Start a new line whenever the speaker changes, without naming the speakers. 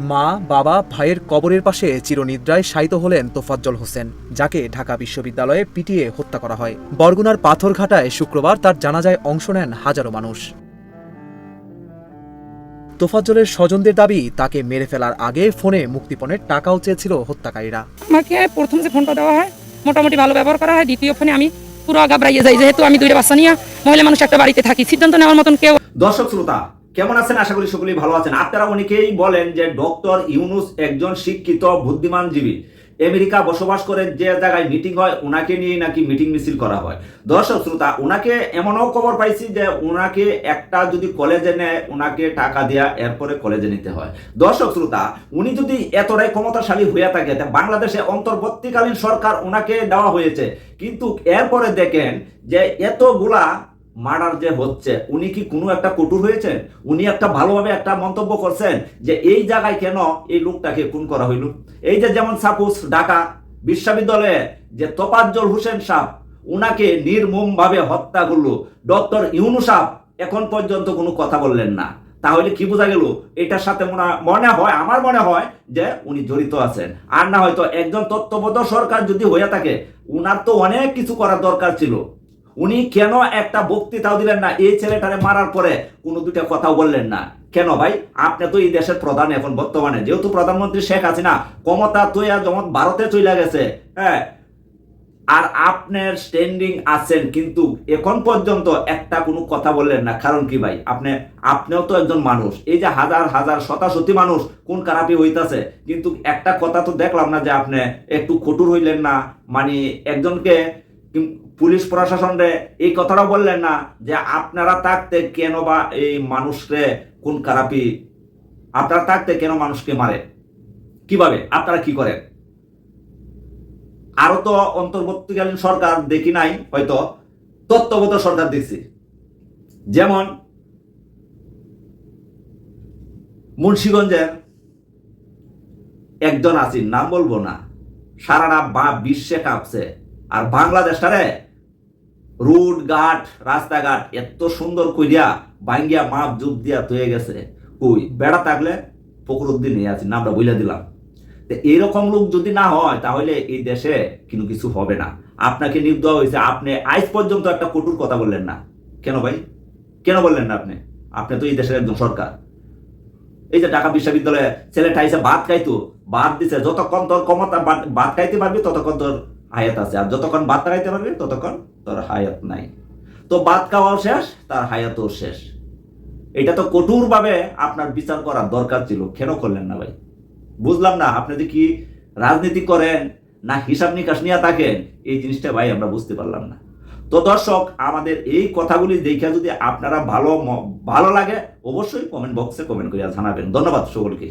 মা বাবা ভাইয়ের কবরের পাশে চিরনিদ্রায় শায়িত হলেন তোফাজ্জল হোসেন যাকে ঢাকা বিশ্ববিদ্যালয়ে পিটিয়ে হত্যা করা হয়। বরগুনার পাথরঘাটায় শুক্রবার তার জানাজায় অংশ নেন হাজারো মানুষ। তোফাজ্জলের স্বজনদের দাবি তাকে মেরে ফেলার আগে ফোনে মুক্তিপণের টাকাও চেয়েছিল হত্যাকারীরা।
আমাকে প্রথম যে ফোনটা দেওয়া হয় মোটামুটি ভালো ব্যবহার করা হয়। দ্বিতীয় ফোনে আমি পুরো গাবড়াইয়ে যাই। যেহেতু আমি দুইটা বাচ্চা নিয়ে মহিলা মানুষ একটা বাড়িতে থাকি সিদ্ধান্ত নেওয়ার মতন কেউ
দর্শক শ্রোতা কেমন আছেন? আশা করি সকলেই ভালো আছেন। আপনারা অনেকেই বলেন যে ডক্টর ইউনুস একজন শিক্ষিত, বুদ্ধিমান জীবী। আমেরিকা বসবাস করে যে জায়গায় মিটিং হয়, ওনাকে নিয়ে নাকি মিটিং মিছিল করা হয়। দর্শক, শ্রোতা, ওনাকে এমনও খবর পাইছি যে ওনাকে একটা যদি কলেজে নেয়, ওনাকে টাকা দেয়া এরপরে কলেজে নিতে হয়। দর্শক, শ্রোতা, উনি যদি এতটাই ক্ষমতাশালী হয়ে থাকে বাংলাদেশে অন্তর্বর্তীকালীন সরকার ওনাকে দেওয়া হয়েছে। কিন্তু এরপরে দেখেন যে এতগুলা মার্ডার যে হচ্ছে, উনি কি কোনো একটা কটুর হয়েছেন? উনি একটা ভালোভাবে একটা মন্তব্য করছেন যে এই জায়গায় কেন এই লোকটাকে খুন করা হইল? এই যে যেমন সাপোজ ঢাকা বিশ্ববিদ্যালয়ে যে তোপাজ্জল হোসেন সাহ উনাকে নির্মমভাবে হত্যা করল। ডক্টর ইউনু সাহ এখন পর্যন্ত কোনো কথা বললেন না। তাহলে কি বোঝা গেল? এটার সাথে মনে- মনে হয় আমার মনে হয় যে উনি জড়িত আছেন। আর না হয়তো একজন তত্ত্ববোধ সরকার যদি হয়ে থাকে, উনার তো অনেক কিছু করার দরকার ছিল। উনি কেন একটা বক্তৃতাও দিলেন না? এই ছেলেটারে মারার পরে কোনো দুটা কথাও বললেন না। কেন ভাই? আপনি তো এই দেশের প্রধান এখন বর্তমানে। যেহেতু প্রধানমন্ত্রী শেখ হাসিনা ক্ষমতা তো যেমন ভারতে চলে গেছে হ্যাঁ আর আপনার স্ট্যান্ডিং আছেন, কিন্তু এখন পর্যন্ত একটা কোনো কথা বললেন না। কারণ কি ভাই? আপনি, আপনিও তো একজন মানুষ। এই যে হাজার হাজার, শতাশতি মানুষ কোন খারাপই হইতাছে। কিন্তু একটা কথা তো দেখলাম না যে আপনি একটু কঠোর হইলেন না। মানে একজনকে পুলিশ প্রশাসনরে এই কথাটাও বললেন না যে আপনারা থাকতে কেন বা এই মানুষরে কোন খারাপি? আপনারা থাকতে কেন মানুষকে মারে? কীভাবে? আপনারা কি করেন? আরও তো অন্তর্বর্তীকালীন সরকার দেখি নাই, হয়তো তত্ত্বগত সরকার দেখছি। যেমন মুন্সীগঞ্জের একজন আছেন, নাম বলব না, সারাটা বা বিশ্বে কাঁপছে। আর বাংলাদেশটারে রোড ঘাট, রাস্তাঘাট এত সুন্দর কইরা বাঙ্গিয়া মাপ জুপ দিয়া তয়ে গেছে। কই, বেড়া থাকলে ফকরুদ্দিন আছি, নামটা বইলা দিলাম। তো এইরকম লোক যদি না হয়, তাহলে এই দেশে কিন্তু কিছু হবে না। আপনাকে নিয়োগ হয়েছে, আপনি আজ পর্যন্ত একটা কটুর কথা বললেন না। কেন ভাই? কেন বললেন না আপনি? আপনি তো এই দেশের একজন সরকার। এই যে ঢাকা বিশ্ববিদ্যালয়ে ছেলেটা এসে ভাত খাইতো, ভাত দিছে যতক্ষণ তোর ক্ষমতা ভাত খাইতে পারবি, ততক্ষণ তোর হায়াত আছে। আর যতক্ষণ না খাইতে পারবি, ততক্ষণ তোর হায়াত নাই। তো ভাত খাওয়াও শেষ, তার হায়াতও শেষ। এটা তো কঠোরভাবে আপনার বিচার করার দরকার ছিল। কেন করলেন না ভাই? বুঝলাম না, আপনি যে কি রাজনীতি করেন না হিসাব নিকাশ নিয়ে থাকেন, এই জিনিসটা ভাই আমরা বুঝতে পারলাম না। তো দর্শক, আমাদের এই কথাগুলি দেখে যদি আপনারা ভালো ভালো লাগে, অবশ্যই কমেন্ট বক্সে কমেন্ট করে জানাবেন। ধন্যবাদ সকলকে।